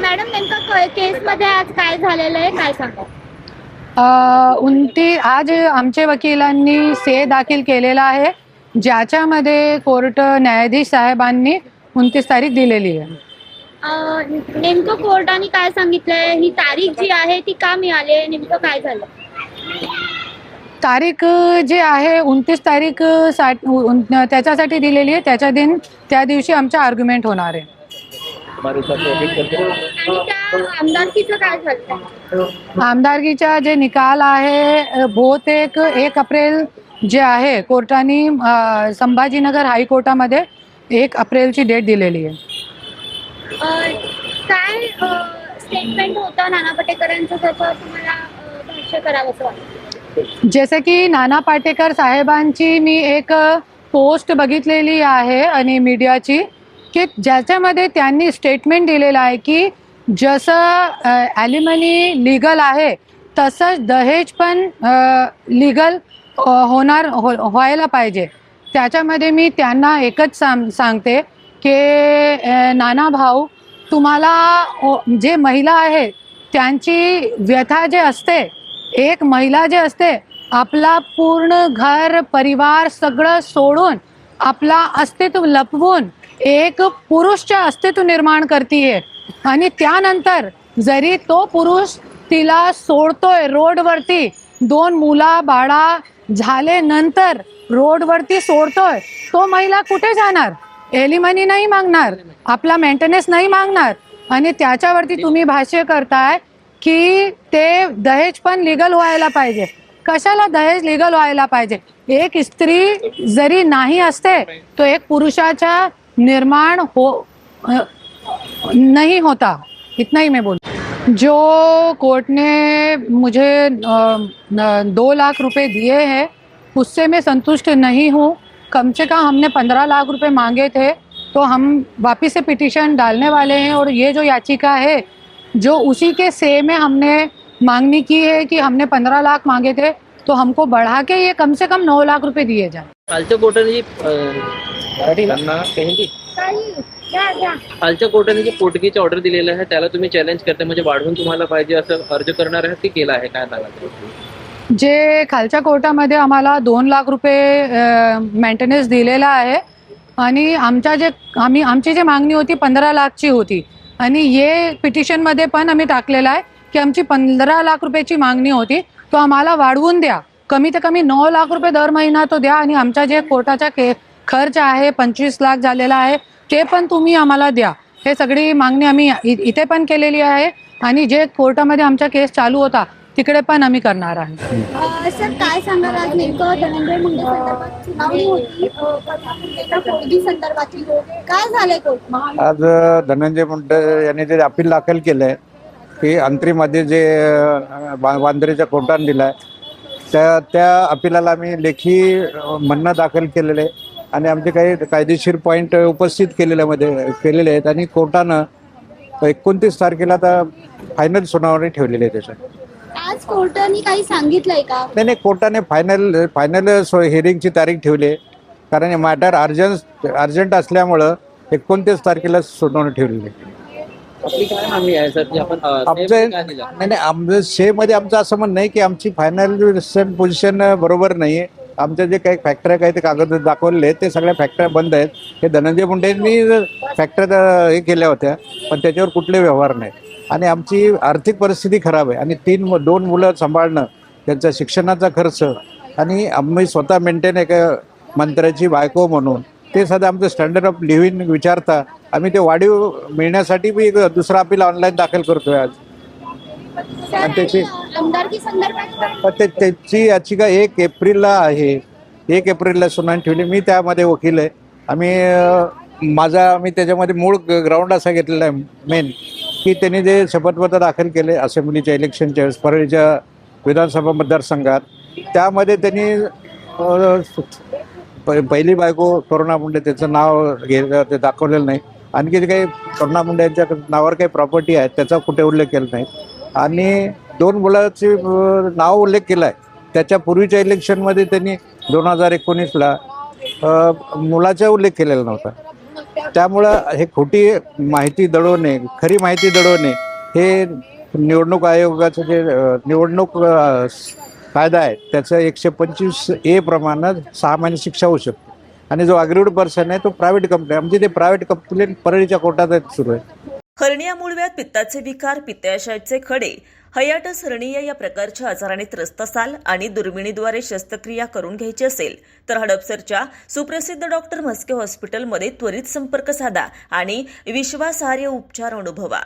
Madam नेमकं केस मध्ये आज काय झालेलं आहे? काय सांगा अ, उनती आज आमच्या वकिलांनी से दाखल केलेला आहे ज्याच्यामध्ये कोर्ट न्यायाधीश साहेबांनी उनतीस तारीख दिलेली आहे. नेमकं कोर्टाने काय सांगितलंय? ही तारीख जी आहे ती का मिळाली आहे? नेमकं काय झालं? तारीख जे आहे उनतीस तारीख सा- उन- त्याच्यासाठी दिलेली आहे. त्याच्या दिन त्या दिवशी आमच्या आर्ग्युमेंट होणार आहे. आमदारकीचं काय झालं? आमदारकीचा जे निकाल आहे बहुतेक एक एप्रिल जे आहे कोर्टाने संभाजीनगर हायकोर्टामध्ये एक एप्रिलची डेट दिलेली आहे. काय स्टेटमेंट होतं नाना पटेकरांचं त्याच्यावर तुम्हाला भाष्य करावंसं वाटतं? जसे की नाना पाटेकर साहेबांची मी एक पोस्ट बघितलेली आहे आणि मीडियाची. की ज्याच्यामध्ये त्यांनी स्टेटमेंट दिलेलं आहे की जसं ॲलिमनी लिगल आहे तसंच दहेज पण लिगल होणार हो व्हायला पाहिजे. त्याच्यामध्ये मी त्यांना एकच सांग सांगते की नाना भाऊ तुम्हाला ओ- जे महिला आहे त्यांची व्यथा जे असते एक महिला जे असते आपला पूर्ण घर परिवार सगळं सोडून आपला अस्तित्व लपवून एक पुरुषच्या अस्तित्व निर्माण करतीये. आणि त्यानंतर जरी तो पुरुष तिला सोडतोय रोडवरती दोन मुला बाळा झाले नंतर रोडवरती सोडतोय तो महिला कुठे जाणार? एलिमनी नाही मागणार आपला मेंटेनन्स नाही मागणार. आणि त्याच्यावरती तुम्ही भाष्य करताय की ते दहेज पण लिगल व्हायला पाहिजे. कशाला दहेज लिगल व्हायला पाहिजे? एक स्त्री जरी नाही असते तो एक पुरुषाच्या निर्माण हो नहीं होता, इतना ही मैं बोल। जो कोर्ट ने मुझे दो लाख रुपए दिए हैं, उससे मैं संतुष्ट नहीं हूँ। कम से कम हमने पंद्रह लाख रुपए मांगे थे तो हम वापस से पिटीशन डालने वाले हैं और ये जो याचिका है, जो उसी के से में हमने मांगनी की है कि हमने पंद्रह लाख मांगे थे तो हमको बढ़ा के ये कम से कम नौ लाख रुपए दिए जाए। कालच्या कोर्टाने जी हिंदी कोर्टाने जी पोटगीची ऑर्डर दिलेलं आहे त्याला तुम्ही चॅलेंज करताय म्हणजे वाढवून तुम्हाला पाहिजे असं अर्ज करणार आहे ते केलं आहे? काय सांगा जे खालच्या कोर्टामध्ये आम्हाला दोन लाख रुपये मेंटेनन्स दिलेला आहे आणि आमच्या जे आम्ही आमची जी मागणी होती पंधरा लाखची होती आणि ये पिटिशनमध्ये पण आम्ही टाकलेलं आहे की आमची पंधरा लाख रुपयाची मागणी होती तो आम्हाला वाढवून द्या. कमीत कमी नऊ लाख रुपये दर महिना तो द्या आणि आमच्या जे कोर्टाचा के खर्च आहे पंचवीस लाख झालेला आहे ते पण तुम्ही आम्हाला द्या. हे सगळी मागणी आम्ही इथे पण केलेली आहे आणि जे कोर्टामध्ये आमचा केस चालू होता तिकडे पण आम्ही करणार आहे. सर काय सांगाल आज नेमकं धनंजय मुंडे संदर्भात सुनावणी होती संदर्भातली काय झालंय कोर्ट आज धनंजय मुंडे यांनी जे अपील दाखल केलं आहे की अंतरीमध्ये जे वांद्रेच्या कोर्टाने दिलं आहे त्या त्या अपिलाला आम्ही लेखी म्हणणं दाखल केलेलं आहे. आणि आमचे काही कायदेशीर पॉईंट उपस्थित केलेल्या मध्ये केलेले आहेत. आणि कोर्टानं एकोणतीस तारखेला आता फायनल सुनावणी ठेवलेली आहे त्याच्यात. आज कोर्टाने काही सांगितलंय का? नाही नाही कोर्टाने फायनल फायनल हिअरिंगची तारीख ठेवली आहे. कारण मॅटर अर्जंट अर्जंट असल्यामुळं एकोणतीस तारखेला सुनावणी ठेवलेली आहे. आपली काय मागणी आहे सर? की आपण अं, आमचं साहेब काय दिलं? नाही नाही आमचं शे मध्ये आमचं असं म्हणणं आहे की आमची फायनल पोझिशन बरोबर नाही आहे. आमच्या जे काही फॅक्टऱ्या काही ते कागद दाखवलेले आहेत ते सगळ्या फॅक्टऱ्या बंद आहेत. हे धनंजय मुंडेंनी फॅक्टऱ्या हे केल्या होत्या पण त्याच्यावर कुठले व्यवहार नाही. आणि आमची आर्थिक परिस्थिती खराब आहे. आणि तीन मु- दोन मुलं सांभाळणं त्यांचा शिक्षणाचा खर्च आणि आम्ही स्वतः मेंटेन एका मंत्र्याची बायको म्हणून ते सध्या आमचं स्टँडर्ड ऑफ लिव्हिंग विचारता. आम्ही ते वाढीव मिळण्यासाठी बी एक दुसरा अपील ऑनलाईन दाखल करतोय आज. आणि त्याची-? पण ते त्याची याचिका एक एप्रिलला आहे. एक एप्रिलला सुनावणी ठेवली. मी त्यामध्ये वकील आहे. आम्ही माझा मी त्याच्यामध्ये मूळ ग्राउंड असा घेतलेला आहे मेन की त्यांनी जे शपथपत्र दाखल केले असेंब्लीच्या इलेक्शनच्या वेळेस परळीच्या विधानसभा मतदारसंघात त्यामध्ये त्यांनी प- पहिली बायको करुणा मुंडे त्याचं नाव घे ते दाखवलेलं नाही. आणखी जे काही करुणा मुंडे यांच्या नावावर काही प्रॉपर्टी आहे त्याचा कुठे उल्लेख केला नाही. आणि दोन मुलाचे नाव उल्लेख केला आहे त्याच्या पूर्वीच्या इलेक्शनमध्ये त्यांनी दोन हजार एकोणीसला मुलाचा उल्लेख केलेला नव्हता. त्यामुळं हे खोटी माहिती दडवणे खरी माहिती दडवणे हे निवडणूक आयोगाचं जे निवडणूक कायदा आहे. त्याचं एकशे पंचवीस ए प्रमाणात सहा महिने शिक्षा होऊ शकते. आणि जो अग्रिड पर्सन आहे तो प्रायव्हेट कंपनी म्हणजे ते प्रायव्हेट कंपनी परळीच्या कोर्टात सुरू आहे. हर्निया मुळव्यात पित्ताचे विकार पित्ताशयाचे खडे हयाटस हर्निया या प्रकारच्या आजाराने त्रस्त असाल आणि दुर्मिणीद्वारे शस्त्रक्रिया करून घ्यायची असेल तर हडपसरच्या सुप्रसिद्ध डॉक्टर म्हस्के हॉस्पिटलमध्ये त्वरित संपर्क साधा आणि विश्वासार्ह उपचार अनुभवा.